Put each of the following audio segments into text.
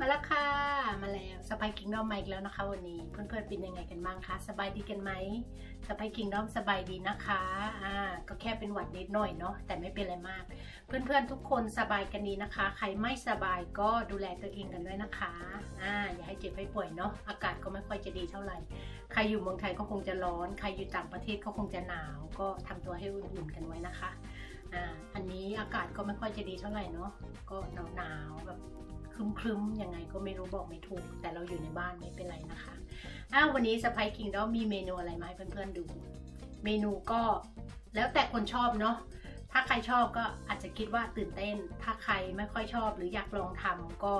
มาแล้วค่ะ มาแล้วสไปคิงดอมมาอีกแล้วนะคะ วันนี้เพื่อนๆเป็นยังไงกันบ้างคะสบายดีกันไหมสไปคิงดอมสบายดีนะคะอ่าก็แค่เป็นหวัดนิดหน่อยเนาะแต่ไม่เป็นอะไรมาก เพื่อนๆทุกคนสบายกันดีนะคะ ใครไม่สบายก็ดูแลตัวเองกันด้วยนะคะอ่าอย่าให้เจ็บให้ป่วยเนาะอากาศก็ไม่ค่อยจะดีเท่าไหร่ ใครอยู่เมืองไทยก็คงจะร้อน ใครอยู่ต่างประเทศก็คงจะหนาว ก็ทำตัวให้อุ่นๆกันไว้นะคะอ่าอันนี้อากาศก็ไม่ค่อยจะดีเท่าไหร่เนาะก็หนาวๆแบบ ครึ้มๆยังไงก็ไม่รู้บอกไม่ถูก แต่เราอยู่ในบ้านไม่เป็นไรนะคะอ้าววันนี้สไปคิงดอมีเมนูอะไรมาให้เพื่อนๆดู เมนูก็แล้วแต่คนชอบเนาะ ถ้าใครชอบก็อาจจะคิดว่าตื่นเต้น ถ้าใครไม่ค่อยชอบหรืออยากลองทำก็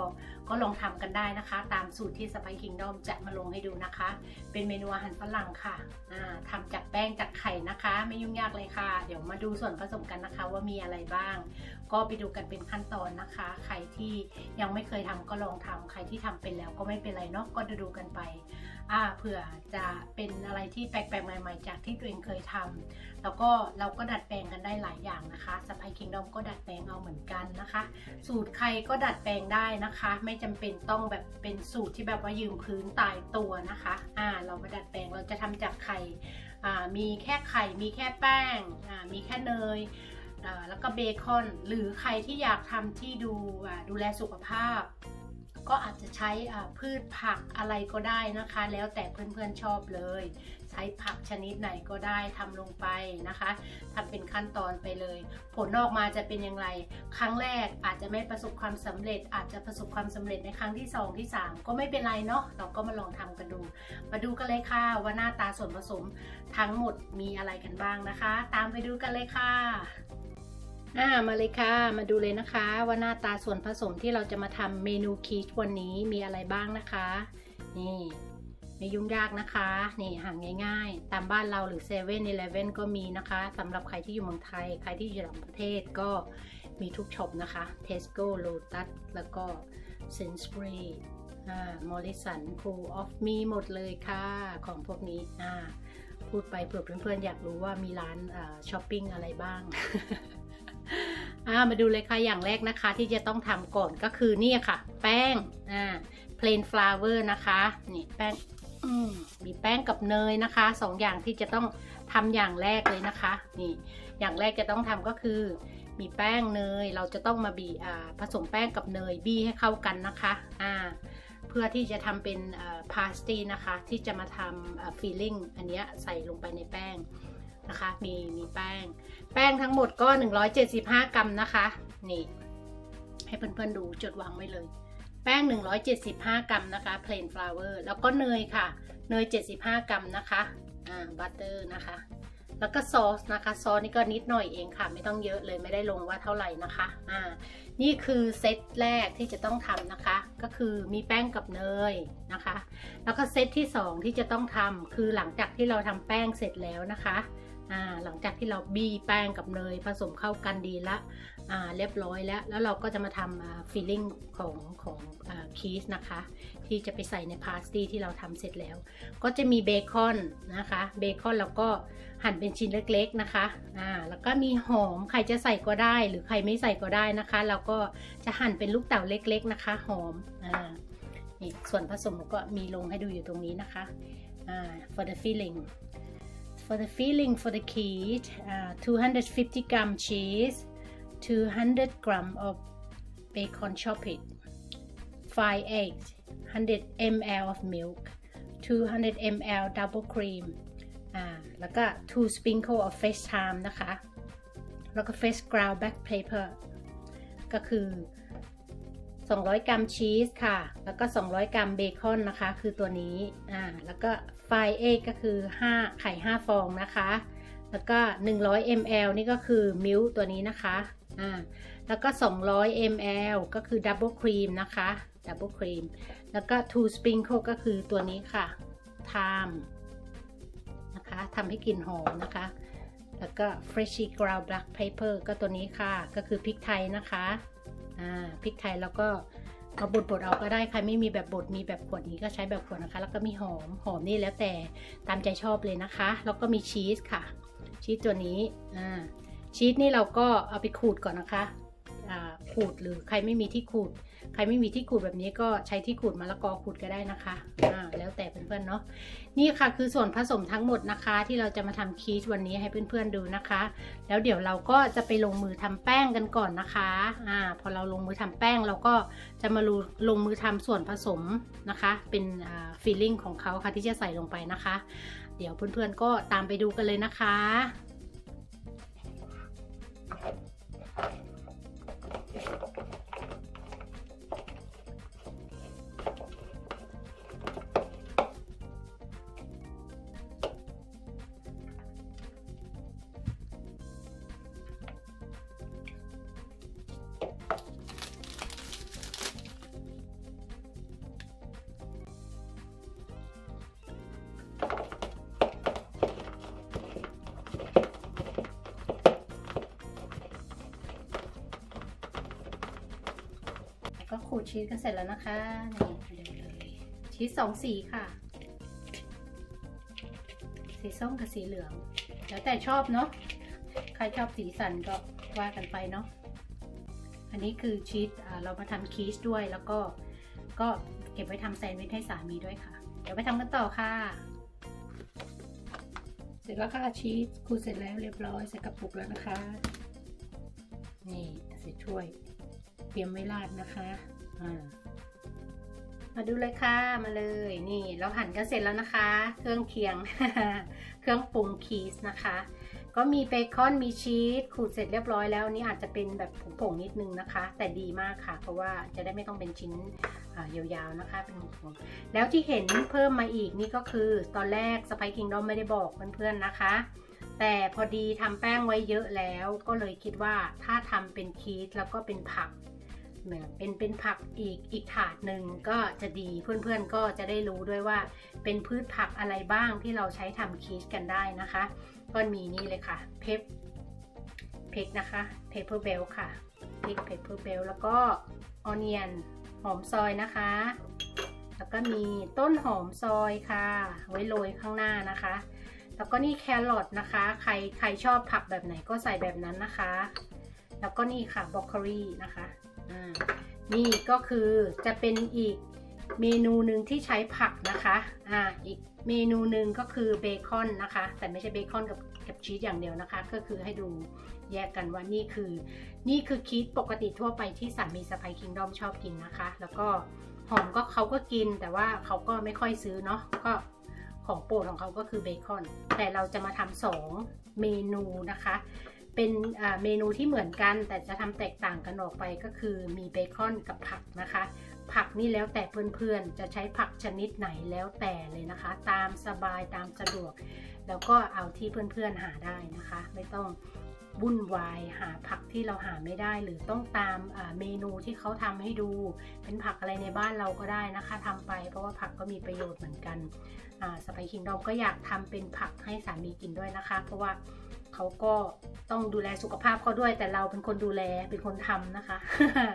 ก็ลองทำกันได้นะคะ ตามสูตรที่ Spice Kingdom จะมาลงให้ดูนะคะ เป็นเมนูอาหารฝรั่งค่ะอ่าทำจากแป้งจากไข่นะคะ ไม่ยุ่งยากเลยค่ะ เดี๋ยวมาดูส่วนผสมกันนะคะว่ามีอะไรบ้าง ก็ไปดูกันเป็นขั้นตอนนะคะ ใครที่ยังไม่เคยทำก็ลองทำใครที่ทำเป็นแล้วก็ไม่เป็นไรเนาะก็ดูกันไป อ่าเผื่อจะเป็นอะไรที่แปลกๆใหม่ ๆ จากที่ตัวเองเคยทำแล้วก็เราก็ดัดแปลงกันได้หลายอย่างนะคะสไปคิงดอมก็ดัดแปลงเอาเหมือนกันนะคะ สูตรใครก็ดัดแปลงได้นะคะ ไม่จำเป็นต้องแบบเป็นสูตรที่แบบว่ายืมพื้นตายตัวนะคะอ่าเรามาดัดแปลงเราจะทำจากไข่อ่ามีแค่ไข่มีแค่แป้งอ่ามีแค่เนยแล้วก็เบคอน หรือใครที่อยากทำที่ดูดูแลสุขภาพ ก็อาจจะใช้พืชผักอะไรก็ได้นะคะ แล้วแต่เพื่อนๆชอบเลย ใช้ผักชนิดไหนก็ได้ทำลงไปนะคะ ทำเป็นขั้นตอนไปเลย ผลออกมาจะเป็นอย่างไร ครั้งแรกอาจจะไม่ประสบความสำเร็จ อาจจะประสบความสำเร็จในครั้งที่ 2 ที่ 3 ก็ไม่เป็นไรเนาะ เราก็มาลองทำกันดู มาดูกันเลยค่ะว่าหน้าตาส่วนผสมทั้งหมดมีอะไรกันบ้างนะคะ ตามไปดูกันเลยค่ะ อ่ามาเลยค่ะ มาดูเลยนะคะ ว่าหน้าตาส่วนผสมที่เราจะมาทำเมนูคีชวันนี้มีอะไรบ้างนะคะ นี่ไม่ยุ่งยากนะคะ นี่หาง่ายๆ ตามบ้านเราหรือ7 e เ e ่ e อก็มีนะคะสำหรับใครที่อยู่เมืองไทย ใครที่อยู่ต่างประเทศก็มีทุกช็อปนะคะ Tesco Lotus แล้วก็ Sainsbury อ่า Morrison Cool of Me หมดเลยค่ะ ของพวกนี้อ่าพูดไปเผื่อเพื่อนๆ อยากรู้ว่ามีร้านช้อปปิ้งอะไรบ้าง มาดูเลยค่ะอย่างแรกนะคะที่จะต้องทำก่อนก็คือนี่ค่ะ แป้งอ่า plain flour นะคะนี่แป้งมีแป้งกับเนยนะคะสองอย่างที่จะต้องทำอย่างแรกเลยนะคะ นี่ อย่างแรกจะต้องทำก็คือ มีแป้งเนยเราจะต้องมาบีาผสมแป้งกับเนยบี้ให้เข้ากันนะคะอ่าเพื่อที่จะทำเป็นพาสตี้นะคะ ที่จะมาทำฟิลลิ่งอันนี้ใส่ลงไปในแป้งนะคะ มีมีแป้ง แป้งทั้งหมดก็ 175 กรัมนะคะ นี่ ให้เพื่อนๆดูจดวางไว้เลย แป้ง 175 กรัมนะคะ plain flour แล้วก็เนยค่ะ เนย 75 กรัมนะคะอ่าบัตเตอร์นะคะ แล้วก็ซอสนะคะ ซอสนี่ก็นิดหน่อยเองค่ะ ไม่ต้องเยอะเลยไม่ได้ลงว่าเท่าไหร่นะคะอ่านี่คือเซตแรกที่จะต้องทำนะคะ ก็คือมีแป้งกับเนยนะคะ แล้วก็เซตที่ 2 ที่จะต้องทำคือหลังจากที่เราทำแป้งเสร็จแล้วนะคะ หลังจากที่เราบี้แป้งกับเนยผสมเข้ากันดีละเรียบร้อยแล้ว แล้วเราก็จะมาทำฟิลลิ่งของของคีสนะคะ ที่จะไปใส่ในพาสตี้ที่เราทำเสร็จแล้ว ก็จะมีเบคอนนะคะเบคอนแล้วก็หั่นเป็นชิ้นเล็กๆนะคะอ่าแล้วก็มีหอมใครจะใส่ก็ได้ หรือใครไม่ใส่ก็ได้นะคะ เราก็จะหั่นเป็นลูกเต๋าเล็ก ๆนะคะ หอมอ่านี่ส่วนผสมก็มีลงให้ดูอยู่ตรงนี้นะคะอ่า for the filling for the filling for the kit uh, 250 gram cheese 200 gram of bacon chopped 5 eggs 100 ml of milk 200 ml double cream อ่าแล้วก็ 2 sprinkle of fresh thyme นะคะแล้วก็ fresh ground black pepper ก็คือ 200 กรัมชีสค่ะ แล้วก็ 200 กรัมเบคอนนะคะ คือตัวนี้ อ่า แล้วก็ไฟเอกก็คือ 5 ไข่ 5 ฟองนะคะ แล้วก็ 100 ml นี่ก็คือมิลตัวนี้นะคะ อ่า แล้วก็ 200 ml ก็คือดับเบิลครีมนะคะ ดับเบิลครีม แล้วก็2 sprinkle ก็คือตัวนี้ค่ะ ไทม์นะคะทำให้กลิ่นหอมนะคะ แล้วก็ freshy ground black pepper ก็ตัวนี้ค่ะ ก็คือพริกไทยนะคะ พริกไทยแล้วก็เอาบดบดเอาก็ได้ใครไม่มีแบบบดมีแบบขวดนี้ก็ใช้แบบขวดนะคะ แล้วก็มีหอมหอมนี่แล้วแต่ตามใจชอบเลยนะคะ แล้วก็มีชีสค่ะ ชีสตัวนี้ชีสนี่เราก็เอาไปขูดก่อนนะคะขูดหรือใครไม่มีที่ขูด ใครไม่มีที่ขูดแบบนี้ก็ใช้ที่ขูดมะละกอขูดก็ได้นะคะอ่าแล้วแต่เพื่อนๆเนาะนี่ค่ะคือส่วนผสมทั้งหมดนะคะ ที่เราจะมาทำคีชวันนี้ให้เพื่อนๆดูนะคะ แล้วเดี๋ยวเราก็จะไปลงมือทำแป้งกันก่อนนะคะอ่าพอเราลงมือทำแป้งเราก็จะมาลงมือทำส่วนผสมนะคะ เป็นอ่าฟิลลิ่งของเขาค่ะที่จะใส่ลงไปนะคะ เดี๋ยวเพื่อนๆก็ตามไปดูกันเลยนะคะก็ขู ดชีสกันเสร็จแล้วนะคะนี่เลยวเลยชีสสองสีค่ะ สีส้มกับสีเหลือง แล้วแต่ชอบเนาะใครชอบสีสันก็ว่ากันไปเนาะอันนี้คือชีสเรามาทำคีสด้วยแล้วก็ก็เก็บไว้ทำแซนด์วิชให้สามีด้วยค่ะ เดี๋ยวไปทำกันต่อค่ะ เสร็จแล้วค่ะชีสขูเสร็จแล้วเรียบร้อยใส่กระปุกแล้วนะคะ นี่ใส่ถ้วยเตรียมไว้ราดนะคะ มาดูเลยค่ะมาเลยนี่ เราหั่นกันเสร็จแล้วนะคะ เครื่องเคียง เครื่องปรุงคีสนะคะ ก็มีเบคอนมีชีสขูดเสร็จเรียบร้อยแล้วนี่อาจจะเป็นแบบผงๆนิดนึงนะคะ แต่ดีมากค่ะ เพราะว่าจะได้ไม่ต้องเป็นชิ้นยาวๆนะคะเป็นผงๆแล้วที่เห็นเพิ่มมาอีกนี่ก็คือตอนแรกสไปคิงดอมไม่ได้บอกเพื่อนๆนะคะ แต่พอดีทำแป้งไว้เยอะแล้ว ก็เลยคิดว่าถ้าทำเป็นคีสแล้วก็เป็นผัก เหมือนเป็นเป็นผักอีกอีกถาดหนึ่งก็จะดีเพื่อนๆก็จะได้รู้ด้วยว่า เป็นพืชผักอะไรบ้างที่เราใช้ทำคีสกันได้นะคะก็มีนี่เลยค่ะเพปเพกนะคะเพเปอร์เบลค่ะพริกเพเปอร์เบลแล้วก็ออเนียนหอมซอยนะคะ แล้วก็มีต้นหอมซอยค่ะ ไว้โรยข้างหน้านะคะ แล้วก็นี่แครอทนะคะ ใครใครชอบผักแบบไหนก็ใส่แบบนั้นนะคะ แล้วก็นี่ค่ะบรอกโคลีนะคะ นี่ก็คือจะเป็นอีกเมนูหนึ่งที่ใช้ผักนะคะ อ่า อีกเมนูหนึ่งก็คือเบคอนนะคะ แต่ไม่ใช่เบคอนกับกับชีสอย่างเดียวนะคะ ก็คือให้ดูแยกกันว่านี่คือ นี่คือคีสปกติทั่วไปที่สามีสไปคิงดอมชอบกินนะคะ แล้วก็หอมก็เขาก็กินแต่ว่าเขาก็ไม่ค่อยซื้อเนาะ ก็ของโปรดของเขาก็คือเบคอน แต่เราจะมาทำสองเมนูนะคะ เป็นเมนูที่เหมือนกัน แต่จะทำแตกต่างกันออกไปก็คือมีเบคอนกับผักนะคะ ผักนี่แล้วแต่เพื่อนๆ จะใช้ผักชนิดไหนแล้วแต่เลยนะคะ ตามสบายตามสะดวก แล้วก็เอาที่เพื่อนๆหาได้นะคะ ไม่ต้องวุ่นวายหาผักที่เราหาไม่ได้หรือต้องตามเมนูที่เขาทำให้ดู เป็นผักอะไรในบ้านเราก็ได้นะคะทำไปเพราะว่าผักก็มีประโยชน์เหมือนกันสไปคิงดอมก็อยากทำเป็นผักให้สามีกินด้วยนะคะ เพราะว่า เขาก็ต้องดูแลสุขภาพเขาด้วย แต่เราเป็นคนดูแลเป็นคนทำนะคะ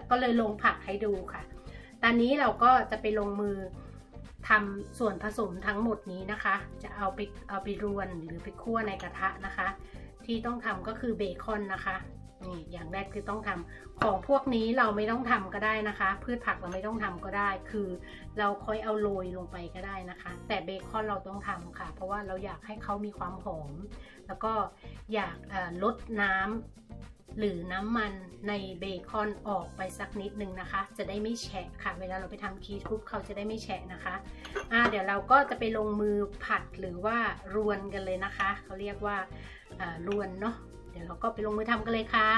ก็เลยลงผักให้ดูค่ะ ตอนนี้เราก็จะไปลงมือทำส่วนผสมทั้งหมดนี้นะคะ จะเอาไปเอาไปรวนหรือไปคั่วในกระทะนะคะ ที่ต้องทำก็คือเบคอนนะคะ นี่อย่างแรกคือต้องทำของพวกนี้เราไม่ต้องทำก็ได้นะคะ พืชผักเราไม่ต้องทำก็ได้ คือเราค่อยเอาโรยลงไปก็ได้นะคะ แต่เบคอนเราต้องทำค่ะ เพราะว่าเราอยากให้เขามีความหอม แล้วก็อยากลดน้ำหรือน้ำมันในเบคอนออกไปสักนิดนึงนะคะ จะได้ไม่แฉะค่ะ เวลาเราไปทำคีสคุกเขาจะได้ไม่แฉะนะคะอ่าเดี๋ยวเราก็จะไปลงมือผัดหรือว่ารวนกันเลยนะคะ เขาเรียกว่ารวนเนาะ เดี๋ยวเราก็ไปลงมือทำกันเลยค่ะ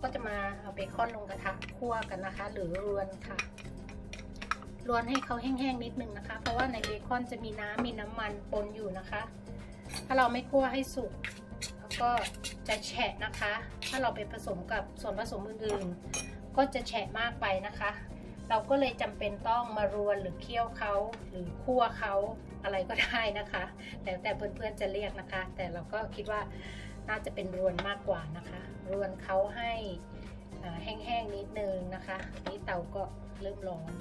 ก็จะมาเอาเบคอนลงกระทะคั่วกันนะคะ หรือรวนค่ะรวนให้เขาแห้งๆนิดนึงนะคะ เพราะว่าในเบคอนจะมีน้ำมีน้ำมันปนอยู่นะคะ ถ้าเราไม่คั่วให้สุกแล้วก็จะแฉะนะคะ ถ้าเราไปผสมกับส่วนผสมอื่นๆก็จะแฉะมากไปนะคะ เราก็เลยจำเป็นต้องมารวนหรือเคี่ยวเขาหรือคั่วเขาอะไรก็ได้นะคะแล้วแต่เพื่อนๆจะเรียกนะคะ แต่เราก็คิดว่าน่าจะเป็นรวนมากกว่านะคะ รวนเขาให้แห้งๆนิดนึงนะคะนี่เตาก็เริ่มร้อน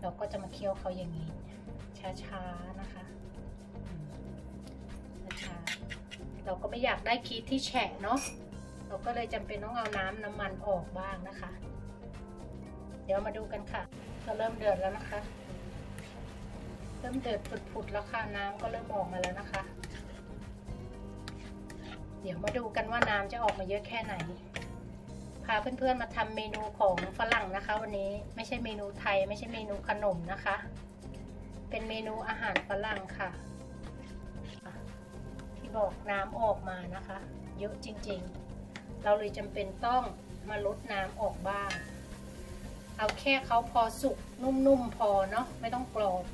เราก็จะมาเคี่ยวเขาอย่างนี้ ช้าๆนะคะช้าๆเราก็ไม่อยากได้คีสที่แฉะเนาะเราก็เลยจำเป็นต้องเอาน้ำน้ำมันออกบ้างนะคะ เดี๋ยวมาดูกันค่ะก็เริ่มเดือดแล้วนะคะ เริ่มเดือดผุดๆแล้วค่ะน้ำก็เริ่มออกมาแล้วนะคะ เดี๋ยวมาดูกันว่าน้ำจะออกมาเยอะแค่ไหน พาเพื่อนๆมาทำเมนูของฝรั่งนะคะ วันนี้ไม่ใช่เมนูไทยไม่ใช่เมนูขนมนะคะ เป็นเมนูอาหารฝรั่งค่ะ ที่บอกน้ำออกมานะคะ เยอะจริงๆ เราเลยจำเป็นต้องมาลดน้ำออกบ้าง เอาแค่เขาพอสุกนุ่มๆพอเนาะไม่ต้องกรอบ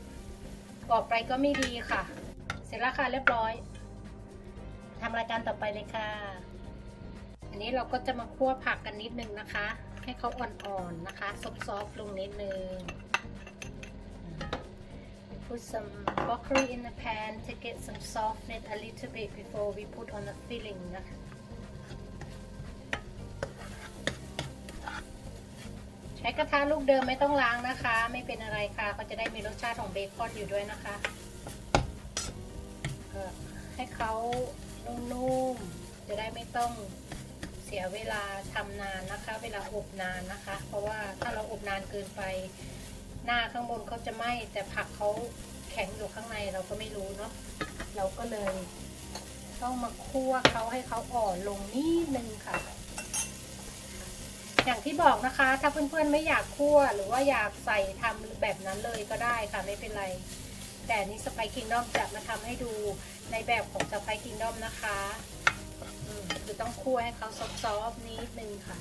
กรอบไปก็ไม่ดีค่ะ เสร็จแล้วค่ะเรียบร้อยทำรายการต่อไปเลยค่ะ อันนี้เราก็จะมาคั่วผักกันนิดนึงนะคะ ให้เขาอ่อนๆนะคะซอฟๆลงนิดนึง Put some broccoli in the pan to get some softness a little bit before we put on the filling นะคะ ใช้กระทะลูกเดิมไม่ต้องล้างนะคะ ไม่เป็นอะไรค่ะก็จะได้มีรสชาติของเบคอนอยู่ด้วยนะคะให้เขานุ่มๆจะได้ไม่ต้องเสียเวลาทำนานนะคะ เวลาอบนานนะคะ เพราะว่าถ้าเราอบนานเกินไป หน้าข้างบนเขาจะไหม้แต่ผักเขาแข็งอยู่ข้างในเราก็ไม่รู้เนาะเราก็เลยต้องมาคั่วเขาให้เขาอ่อนลงนิดนึงค่ะ อย่างที่บอกนะคะ ถ้าเพื่อนๆไม่อยากคั่ว หรือว่าอยากใส่ทำแบบนั้นเลยก็ได้ค่ะไม่เป็นไร แต่นี้สไปคิงดอมจะมาทำให้ดูในแบบของสไปคิงดอมนะคะคือต้องคั่วให้เขาซอฟๆนิดนึงค่ะ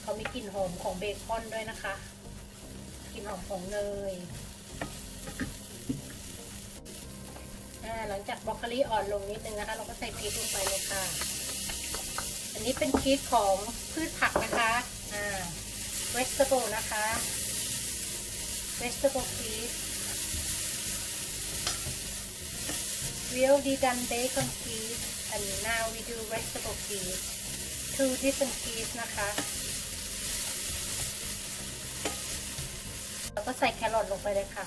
เขามีกลิ่นหอมของเบคอนด้วยนะคะกลิ่นหอมของเนยหลังจากบรอกโคลีอ่อนลงนิดนึงนะคะ เราก็ใส่พริกลงไปเลยค่ะ อันนี้เป็นพริกของพืชผักนะคะอ่า vegetable นะคะ vegetable cheese we already done bacon cheese and now we do vegetable cheese two different cheese นะคะแล้วก็ใส่แครอทลงไปเลยค่ะ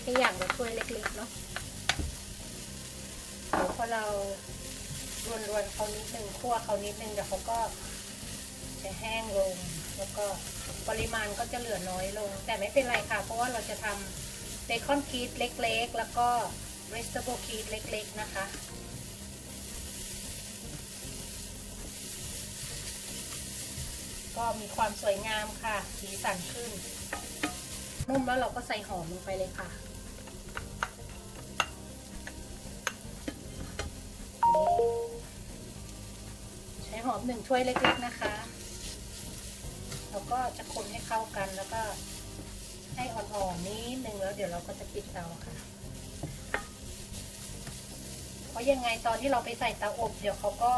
แค่อย่างละถ้วยเล็กๆเนาะเดี๋ยวพอเรา รวนๆเขานิดนึงคั่วเขานิดนึงเดี๋ยวเขาก็จะแห้งลง แล้วก็ปริมาณก็จะเหลือน้อยลง แต่ไม่เป็นไรค่ะ เพราะว่าเราจะทำเบคอนคีสเล็กๆ แล้วก็เวสต์โบคีสเล็ก ๆ นะคะก็มีความสวยงามค่ะ สีสันขึ้น นุ่มแล้วเราก็ใส่หอมลงไปเลยค่ะ หนึ่งถ้วยเล็กๆนะคะแล้วก็จะคนให้เข้ากันแล้วก็ให้อ่อนๆนิดนึงแล้วเดี๋ยวเราก็จะปิดเตาค่ะ เพราะยังไงตอนที่เราไปใส่เตาอบ เดี๋ยวเขาก็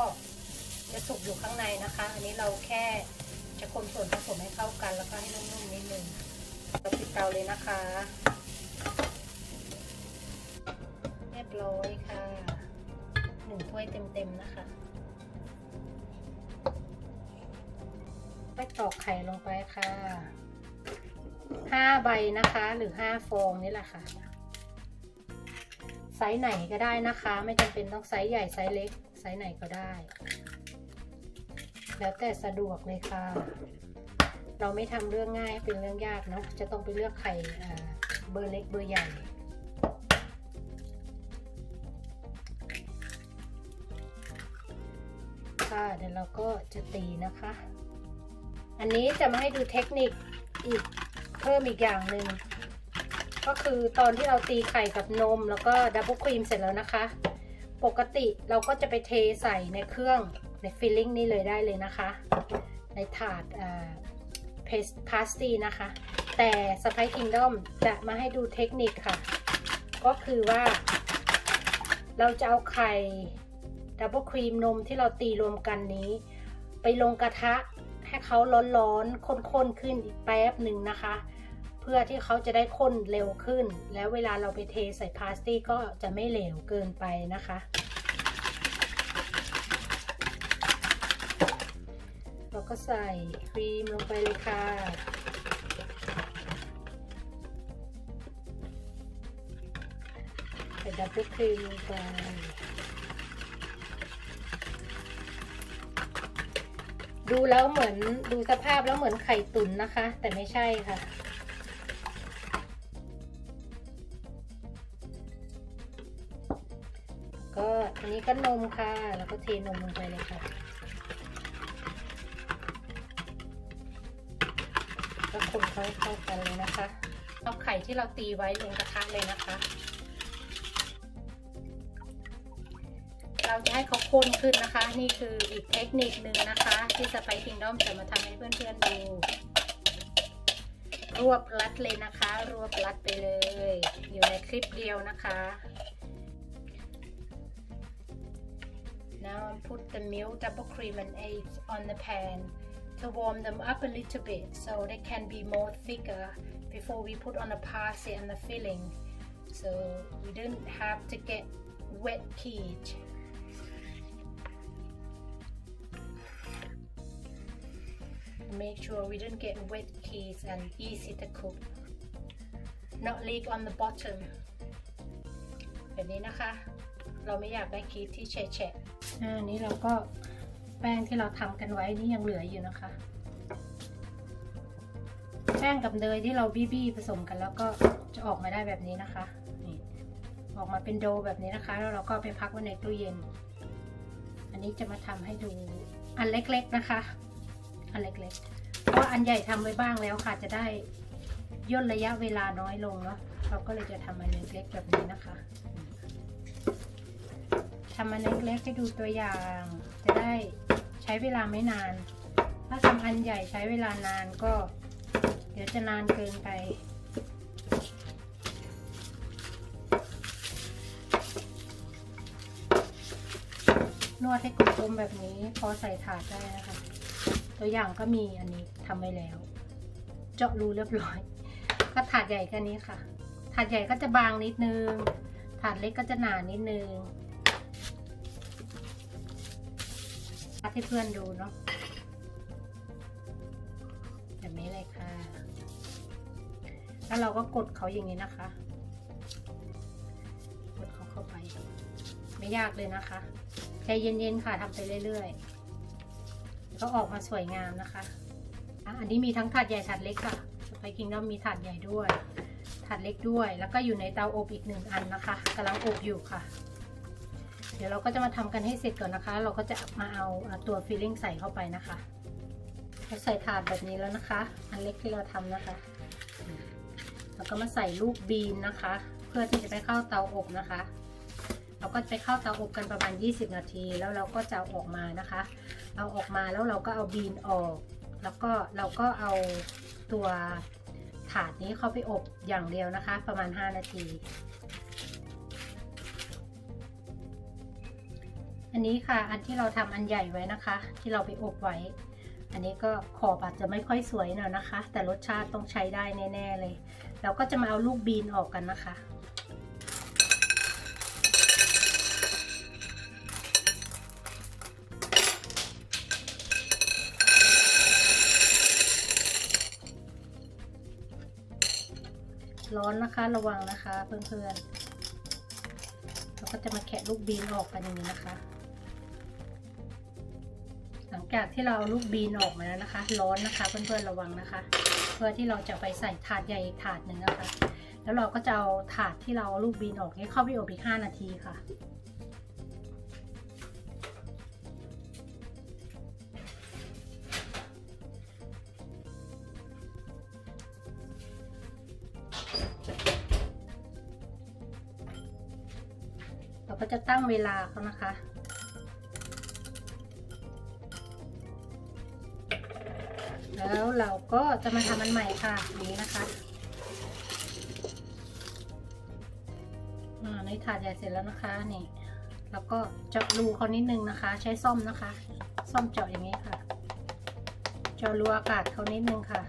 จะสุกอยู่ข้างในนะคะ อันนี้เราแค่จะคนส่วนผสมให้เข้ากัน แล้วก็ให้นุ่มๆนิดนึงเราปิดเตาเลยนะคะ เรียบร้อยค่ะหนึ่งถ้วยเต็มๆนะคะ ตอกไข่ลงไปค่ะห้าใบนะคะหรือห้าฟองนี่แหละค่ะ ไซส์ไหนก็ได้นะคะ ไม่จำเป็นต้องไซส์ใหญ่ไซส์เล็ก ไซส์ไหนก็ได้ แล้วแต่สะดวกเลยค่ะ เราไม่ทำเรื่องง่ายเป็นเรื่องยากเนาะจะต้องไปเลือกไข่เบอร์เล็กเบอร์ใหญ่ค่ะเดี๋ยวเราก็จะตีนะคะ อันนี้จะมาให้ดูเทคนิคอีกเพิ่มอีกอย่างหนึ่งก็คือตอนที่เราตีไข่กับนมแล้วก็ดับเบิลครีมเสร็จแล้วนะคะ ปกติเราก็จะไปเทใส่ในเครื่องในฟิลลิ่งนี่เลยได้เลยนะคะ ในถาดเพสพาสตีนะคะ แต่สไปคิงดอมจะมาให้ดูเทคนิคค่ะ ก็คือว่า เราจะเอาไข่ดับเบิลครีมนมที่เราตีรวมกันนี้ ไปลงกระทะ ให้เขาร้อนๆข้นๆขึ้นอีกแป๊บหนึ่งนะคะ เพื่อที่เขาจะได้ข้นเร็วขึ้น แล้วเวลาเราไปเทใส่พาสตี้ก็จะไม่เหลวเกินไปนะคะ เราก็ใส่ครีมลงไปเลยค่ะใส่ดับเบิลครีมลงไป ดูแล้วเหมือนดูสภาพแล้วเหมือนไข่ตุ๋นนะคะ แต่ไม่ใช่ค่ะ ก็อันนี้ก็นมค่ะ แล้วก็เทนมลงไปเลยค่ะก็คนเข้าเข้ากันเลยนะคะ เอาไข่ที่เราตีไว้ลงกระทะเลยนะคะ เราจะให้เขาข้นขึ้นนะคะ นี่คืออีกเทคนิคหนึ่งนะคะ ที่สไปคิงด้อมจะมาทำให้เพื่อนๆดู รวบรัดเลยนะคะ รวบรัดไปเลย อยู่ในคลิปเดียวนะคะ Now I put the milk, double cream and eggs on the pan to warm them up a little bit so they can be more thicker before we put on the parsley and the filling. So we don't have to get wet cage. Make sure we don't get wet keys and easy to cook. Not leak on the bottom. แบบนี้นะคะ เราไม่อยากได้คีสที่แฉะๆอันนี้เราก็แป้งที่เราทำกันไว้นี่ยังเหลืออยู่นะคะ แป้งกับเนยที่เราบี้ๆผสมกันแล้วก็จะออกมาได้แบบนี้นะคะนี่ออกมาเป็นโดแบบนี้นะคะ แล้วเราก็ไปพักไว้ในตู้เย็น อันนี้จะมาทำให้ดูอันเล็กๆนะคะ อันเล็กๆ เพราะอันใหญ่ทำไว้บ้างแล้วค่ะจะได้ย่นระยะเวลาน้อยลงเนาะเราก็เลยจะทำอันเล็กๆแบบนี้นะคะทำอันเล็กๆให้ดูตัวอย่างจะได้ใช้เวลาไม่นาน ถ้าทำอันใหญ่ใช้เวลานานก็ เดี๋ยวจะนานเกินไป นวดให้กลมๆแบบนี้พอใส่ถาดได้นะคะ ตัวอย่างก็มีอันนี้ทำไว้แล้ว เจาะรูเรียบร้อย ก็ถาดใหญ่แค่นี้ค่ะ ถาดใหญ่ก็จะบางนิดนึง ถาดเล็กก็จะหนานิดนึงให้เพื่อนดูเนาะแบบนี้เลยค่ะ แล้วเราก็กดเขาอย่างนี้นะคะ กดเขาเข้าไป ไม่ยากเลยนะคะ ใจเย็นๆค่ะทำไปเรื่อยๆ ก็ออกมาสวยงามนะคะ อันนี้มีทั้งถาดใหญ่ถาดเล็กค่ะสไปกิงด้อมมีถาดใหญ่ด้วย ถาดเล็กด้วย แล้วก็อยู่ในเตาอบอีกหนึ่งอันนะคะกำลังอบอยู่ค่ะ เดี๋ยวเราก็จะมาทำกันให้เสร็จก่อนนะคะ เราก็จะมาเอาตัวฟิลลิ่งใส่เข้าไปนะคะเราใส่ถาดแบบนี้แล้วนะคะ อันเล็กที่เราทำนะคะ แล้วก็มาใส่ลูกบีนนะคะ เพื่อที่จะไปเข้าเตาอบนะคะเราก็ไปเข้าเตาอบกันประมาณ 20 นาที แล้วเราก็จะออกมานะคะ เอาออกมาแล้วเราก็เอาบีนออก แล้วก็เราก็เอาตัวถาดนี้เข้าไปอบอย่างเดียวนะคะ ประมาณ 5 นาที อันนี้ค่ะอันที่เราทำอันใหญ่ไว้นะคะ ที่เราไปอบไว้ อันนี้ก็ขอบอาจจะไม่ค่อยสวยหน่อยนะคะ แต่รสชาติต้องใช้ได้แน่ ๆเลย เราก็จะมาเอาลูกบีนออกกันนะคะ ร้อนนะคะระวังนะคะเพื่อนๆเราก็จะมาแคะลูกบีนออกกันอย่างนี้นะคะ หลังจากที่เราเอาลูกบีนออกมาแล้วนะคะ ร้อนนะคะเพื่อนๆระวังนะคะ เพื่อที่เราจะไปใส่ถาดใหญ่อีกถาดหนึ่งนะคะ แล้วเราก็จะเอาถาดที่เราเอาลูกบีนออกนี้เข้าไปอบอีก5นาทีค่ะ ก็จะตั้งเวลาเขานะคะ แล้วเราก็จะมาทำมันใหม่ค่ะนี้นะคะอ่าในถาดใหญ่เสร็จแล้วนะคะนี่แล้วก็เจาะรูเขานิดนึงนะคะ ใช้ซ่อมนะคะ ซ่อมเจาะอย่างนี้ค่ะ เจาะรูอากาศเขานิดนึงค่ะ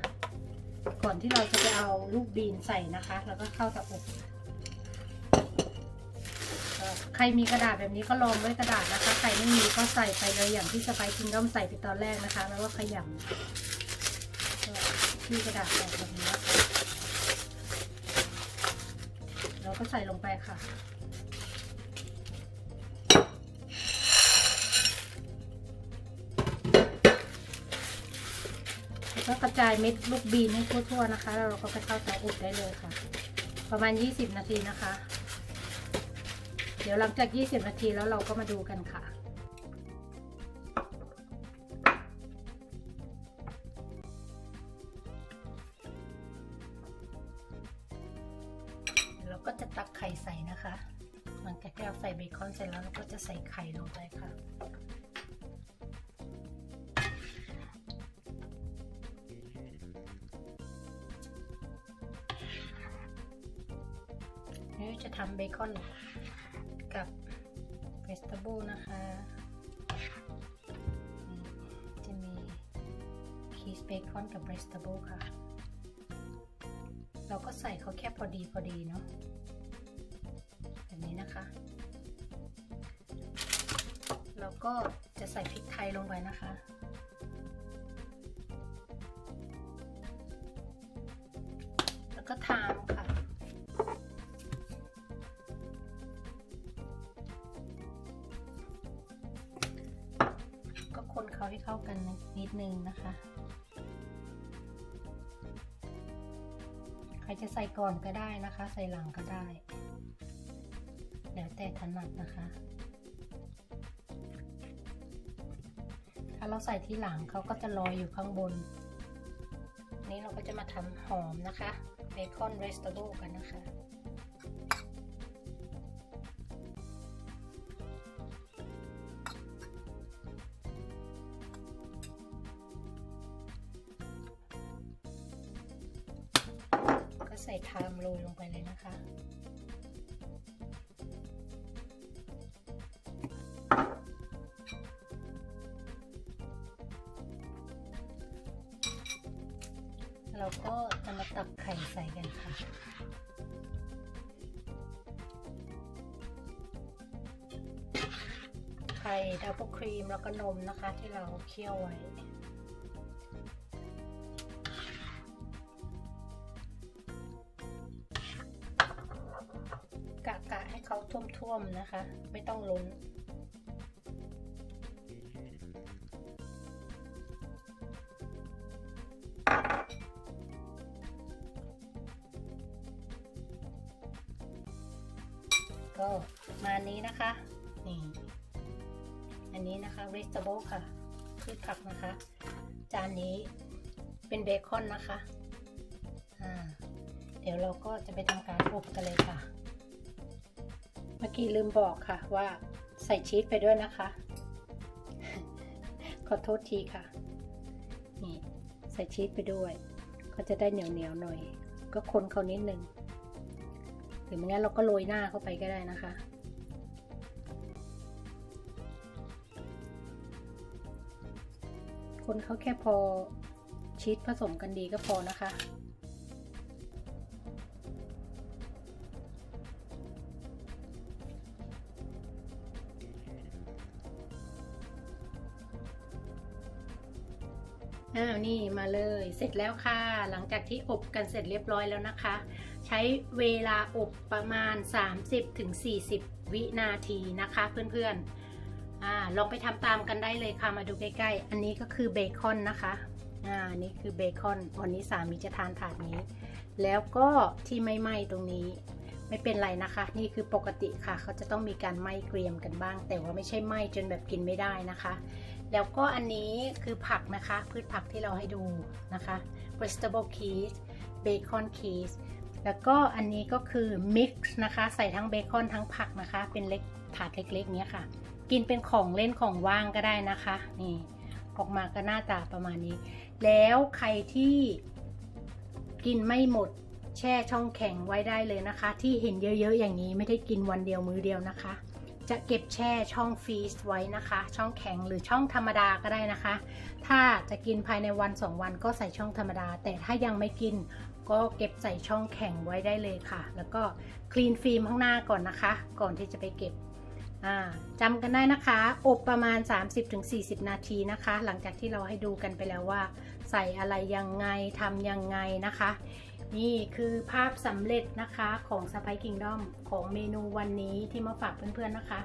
ก่อนที่เราจะไปเอาลูกบีนใส่นะคะ แล้วก็เข้าเตาอบ ใครมีกระดาษแบบนี้ก็ลองด้วยกระดาษนะคะ ใครไม่มีก็ใส่ไปเลยอย่างที่สไปคิงด้อมใส่ไปตอนแรกนะคะ แล้วก็ขยำที่กระดาษแบบนี้นะคะเราก็ใส่ลงไปค่ะแก็กระจายเม็ดลูกบีนให้ทั่วๆนะคะ แล้วเราก็ไปเข้าเตาอบได้เลยค่ะ ประมาณ 20 นาทีนะคะ ดี๋ยวหลังจาก 20 นาทีแล้วเราก็มาดูกันค่ะ เราก็จะตักไข่ใส่นะคะ หลังจากที่เราใส่เบคอนเสร็จแล้วเราก็จะใส่ไข่ลงไปค่ะนี่จะทำเบคอน กับเวสต์บูนะคะจะมีคีสเบคอนกับเวสต์บูค่ะ เราก็ใส่เขาแค่พอดีพอดีเนาะแบบนี้นะคะ เราก็จะใส่พริกไทยลงไปนะคะ นึงนะคะ ใครจะใส่ก่อนก็ได้นะคะ ใส่หลังก็ได้ แล้วแต่ถนัดนะคะ ถ้าเราใส่ที่หลังเขาก็จะลอยอยู่ข้างบน นี้เราก็จะมาทำหอมนะคะ เบคอนเรสต์เบิลกันนะคะ ไข่ดับเบิลครีมแล้วก็นมนะคะที่เราเคี่ยวไว้ กะกะให้เขาท่วมๆนะคะ ไม่ต้องล้นก็มาอันนี้นะคะ vegetable ค่ะพืชผักนะคะ จานนี้เป็นเบคอนนะคะอ่าเดี๋ยวเราก็จะไปทำการอบกันเลยค่ะ เมื่อกี้ลืมบอกค่ะว่าใส่ชีสไปด้วยนะคะ ขอโทษทีค่ะ นี่ใส่ชีสไปด้วย ก็จะได้เหนียวเหนียวหน่อย ก็คนเขานิดนึงหรือไม่งั้นเราก็โรยหน้าเข้าไปก็ได้นะคะ คนเขาแค่พอชีสผสมกันดีก็พอนะคะ อ้าวนี่มาเลยเสร็จแล้วค่ะ หลังจากที่อบกันเสร็จเรียบร้อยแล้วนะคะ ใช้เวลาอบประมาณ 30-40 วินาทีนะคะเพื่อนๆ อ่าลองไปทำตามกันได้เลยค่ะมาดูใกล้ๆ อันนี้ก็คือเบคอนนะคะอ่านี่คือเบคอนวันนี้สามีจะทานถาดนี้ แล้วก็ที่ไม่ไหม้ตรงนี้ไม่เป็นไรนะคะ นี่คือปกติค่ะ เขาจะต้องมีการไหม้เกรียมกันบ้าง แต่ว่าไม่ใช่ไหม้จนแบบกินไม่ได้นะคะ แล้วก็อันนี้คือผักนะคะ พืชผักที่เราให้ดูนะคะ vegetable cheese bacon cheese แล้วก็อันนี้ก็คือ mix นะคะ ใส่ทั้งเบคอนทั้งผักนะคะ เป็นเล็กถาดเล็กๆเนี้ยค่ะ กินเป็นของเล่นของว่างก็ได้นะคะ นี่ ออกมาก็หน้าตาประมาณนี้ แล้วใครที่กินไม่หมดแช่ช่องแข็งไว้ได้เลยนะคะ ที่เห็นเยอะๆอย่างนี้ไม่ได้กินวันเดียวมื้อเดียวนะคะ จะเก็บแช่ช่องฟรีซไว้นะคะ ช่องแข็งหรือช่องธรรมดาก็ได้นะคะ ถ้าจะกินภายในวัน 2 วันก็ใส่ช่องธรรมดา แต่ถ้ายังไม่กินก็เก็บใส่ช่องแข็งไว้ได้เลยค่ะ แล้วก็คลีนฟิล์มข้างหน้าก่อนนะคะ ก่อนที่จะไปเก็บ จำกันได้นะคะ อบประมาณ 30-40 นาทีนะคะ หลังจากที่เราให้ดูกันไปแล้วว่า ใส่อะไรยังไงทำยังไงนะคะ นี่คือภาพสำเร็จนะคะของสไปคิงดอมของเมนูวันนี้ที่มาฝากเพื่อนๆนะคะ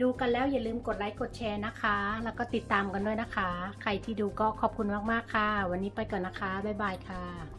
ดูกันแล้วอย่าลืมกดไลค์กดแชร์นะคะ แล้วก็ติดตามกันด้วยนะคะ ใครที่ดูก็ขอบคุณมากๆค่ะ วันนี้ไปก่อนนะคะ บ๊ายบายค่ะ